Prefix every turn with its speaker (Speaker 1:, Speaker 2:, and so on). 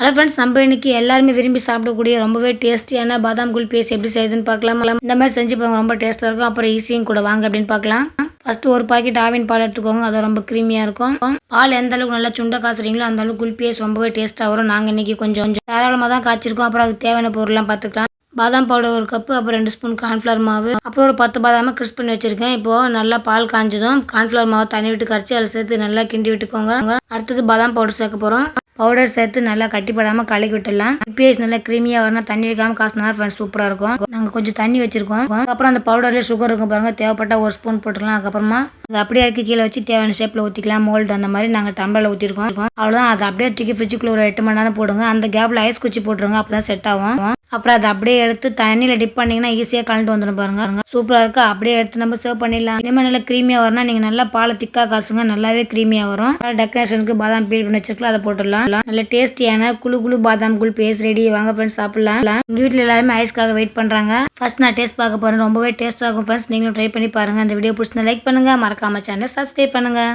Speaker 1: Hello friends நம்ம இன்னைக்கு எல்லாருமே விரும்பி சாப்பிடக்கூடிய ரொம்பவே டேஸ்டியான பாதாம் குல் எப்படி செய்யுதுன்னு பார்க்கலாம். இந்த மாதிரி செஞ்சு பாருங்க ரொம்ப டேஸ்ட்டாக இருக்கும். அப்புறம் ஈஸியும் கூட. வாங்க அப்படின்னு பார்க்கலாம். ஃபர்ஸ்ட் ஒரு பாக்கெட் ஆவின் பால் எடுத்துக்கோங்க. அது ரொம்ப க்ரீமியாக இருக்கும். பால் எந்த அளவுக்கு நல்லா சுண்டை காசுறீங்களோ அந்த அளவுக்கு குல் ரொம்பவே டேஸ்ட்டாக வரும். நாங்கள் இன்னைக்கு கொஞ்சம் கொஞ்சம் தாராளமாக தான் காய்ச்சிருக்கோம். அப்புறம் அதுக்கு தேவையான பொருள்லாம் பார்த்துக்கலாம். பாதாம் பவுடர் ஒரு கப்பு அப்புறம் ரெண்டு ஸ்பூன் கார்ன்ஃப்ளவர் மாவு. அப்புறம் ஒரு பத்து பாதாமை கிறிஸ் பண்ணி வச்சிருக்கேன். இப்போ நல்லா பால் காஞ்சதும். கார்ன்ஃப்ளவர் மாவு தண்ணி விட்டு கரைச்சி அதில் சேர்த்து நல்லா கிண்டி விட்டுக்கோங்க. அடுத்தது பாதாம் பவுடர் சேர்க்க போகிறோம் பவுடர் சேர்த்து நல்லா கட்டிப்படாமல் கலக்கி விட்டுடலாம். பேஸ் நல்லா கிரீமியாக வரணும் தண்ணி வைக்காமல் காசுனா ஃப்ரெண்ட்ஸ் சூப்பராக இருக்கும். நாங்கள் கொஞ்சம் தண்ணி வச்சிருக்கோம். அப்புறம் அந்த பவுடர்லேயே சுகர் இருக்கும் பாருங்க. தேவைப்பட்டா ஒரு ஸ்பூன் போட்டுக்கலாம் அதுக்கப்புறமா அது அப்படியே இறக்கி கீழே வச்சு தேவையான ஷேப்பில் ஊற்றிக்கலாம் மோல்டு அந்த மாதிரி நாங்கள் டம்பரில் ஊற்றிருக்கோம் அவ்வளோதான் அதை அப்படியே தூக்கி ஃப்ரிட்ஜுக்குள்ள ஒரு எட்டு மணி நேரம் போடுங்க. அந்த கேப்பில் ஐஸ் குச்சி போட்டுருங்க. அப்போ தான் செட் ஆகும். அப்புறம் அதை அப்படியே எடுத்து தண்ணியில் டிப் பண்ணிங்கன்னா ஈஸியாக கலந்து வந்துடும் பாருங்க. சூப்பராக இருக்கு. அப்படியே எடுத்து நம்ம சர்வ் பண்ணிடலாம். இனிமேல் நல்லா க்ரீமியாக வரணும் நீங்கள் நல்லா பாலை திக்கா காசுங்க. நல்லாவே க்ரீமியாக வரும். டெக்கரேஷனுக்கு பாதாம் பீல் பண்ணி வச்சிருக்கலாம். அதை போட்டுடலாம். நல்ல டேஸ்டியான குழு குழு பாதாம் குழு பேஸ்ட் ரெடி வாங்க ஃப்ரெண்ட்ஸ் சாப்பிடலாம். எங்கள் வீட்டில் எல்லாருமே ஐஸ்க்காக வெயிட் பண்ணுறாங்க ஃபர்ஸ்ட் நான் டேஸ்ட் பார்க்க போகிறேன் ரொம்பவே டேஸ்ட்டாக இருக்கும் ஃப்ரெண்ட்ஸ் நீங்களும் ட்ரை பண்ணி பாருங்கள் அந்த வீடியோ பிடிச்சிருந்தா லைக் பண்ணுங்கள் மறக்காம சேனல் சப்ஸ்கிரைப் பண்ணுங்கள்